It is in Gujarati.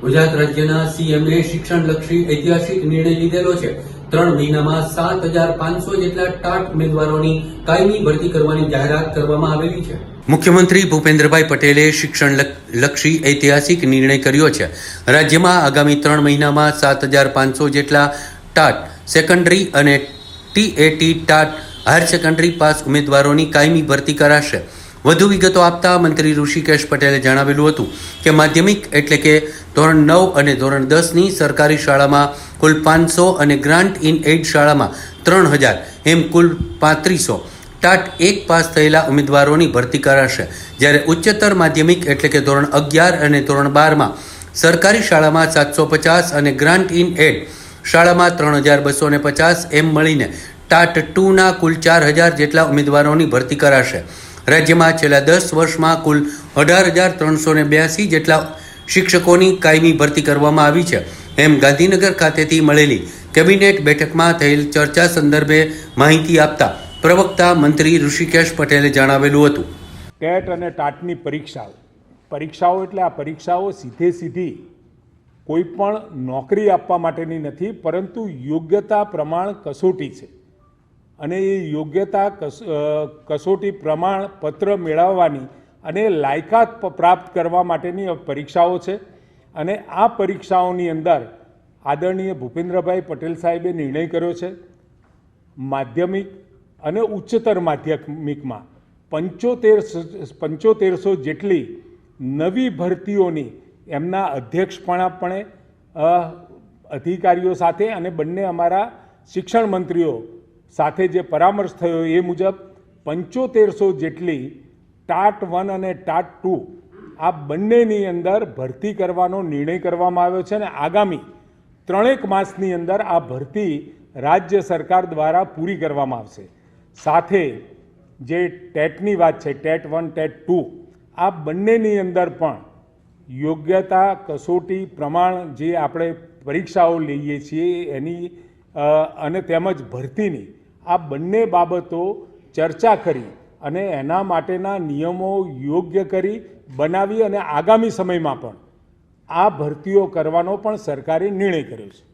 ગુજરાત રાજ્યના સીએમએ શિક્ષણલક્ષી ઐતિહાસિક નિર્ણય લીધેલો છે. ત્રણ મહિનામાં સાત હજાર પાંચસો જેટલા ટાટ ઉમેદવારોની કાયમી ભરતી કરવાની જાહેરાત કરવામાં આવેલી છે. મુખ્યમંત્રી ભૂપેન્દ્રભાઈ પટેલે શિક્ષણ લક્ષી ઐતિહાસિક નિર્ણય કર્યો છે. રાજ્યમાં આગામી ત્રણ મહિનામાં સાત હજાર પાંચસો જેટલા ટાટ સેકન્ડરી અને TAT TAT higher secondary pass ઉમેદવારોની કાયમી ભરતી કરાશે. વધુ વિગતો આપતા મંત્રી ઋષિકેશ પટેલે જણાવેલું હતું કે માધ્યમિક એટલે કે ધોરણ નવ અને ધોરણ દસની સરકારી શાળામાં કુલ પાંચસો અને ગ્રાન્ટ ઇન એઇડ શાળામાં ત્રણ હજાર, એમ કુલ પાંત્રીસો. ટાટ એક પાસ થયેલા ઉમેદવારોની ભરતી કરાશે. જ્યારે ઉચ્ચતર માધ્યમિક એટલે કે ધોરણ અગિયાર અને ધોરણ બારમાં સરકારી શાળામાં સાતસો પચાસ અને ગ્રાન્ટ ઇન એડ શાળામાં ત્રણ હજાર બસો પચાસ, એમ મળીને ટાટ ટુના કુલ ચાર હજાર જેટલા ઉમેદવારોની ભરતી કરાશે. રાજ્યમાં છેલ્લા દસ વર્ષમાં કુલ અઢાર હજાર ત્રણસો ને બ્યાસી જેટલા શિક્ષકોની કાયમી ભરતી કરવામાં આવી છે. એમ ગાંધીનગર ખાતેથી મળેલી કેબિનેટ બેઠકમાં થયેલ ચર્ચા સંદર્ભે માહિતી આપતા પ્રવક્તા મંત્રી ઋષિકેશ પટેલે જણાવેલું હતું. ટેટ અને ટાટની પરીક્ષાઓ. પરીક્ષાઓ એટલે આ પરીક્ષાઓ સીધે સીધી કોઈ પણ નોકરી આપવા માટેની નથી, પરંતુ યોગ્યતા પ્રમાણ કસોટી છે. અને એ યોગ્યતા કસોટી પ્રમાણપત્ર મેળવવાની અને લાયકાત પ્રાપ્ત કરવા માટેની પરીક્ષાઓ છે. અને આ પરીક્ષાઓની અંદર આદરણીય ભૂપેન્દ્રભાઈ પટેલ સાહેબે નિર્ણય કર્યો છે માધ્યમિક અને ઉચ્ચતર માધ્યમિકમાં પંચોતેર પંચોતેરસો જેટલી નવી ભરતીઓની એમના અધ્યક્ષપણાપણે અધિકારીઓ સાથે અને બંને અમારા શિક્ષણ મંત્રીઓ સાથે જે પરામર્શ થયો એ મુજબ પંચોતેરસો જેટલી ટાટ વન અને ટાટ ટુ આ બંનેની અંદર ભરતી કરવાનો નિર્ણય કરવામાં આવ્યો છે અને આગામી ત્રણેક માસની અંદર આ ભરતી રાજ્ય સરકાર દ્વારા પૂરી કરવામાં આવશે. સાથે જે ટેટની વાત છે, ટેટ વન, ટેટ ટુ, આ બંનેની અંદર પણ યોગ્યતા, કસોટી પ્રમાણ જે આપણે પરીક્ષાઓ લઈએ છીએ એની અને તેમજ ભરતીની આ બંને બાબતો ચર્ચા કરી અને એના માટેના નિયમો યોગ્ય કરી બનાવી અને આગામી સમયમાં પણ આ ભરતીઓ કરવાનો પણ સરકારે નિર્ણય કર્યો છે.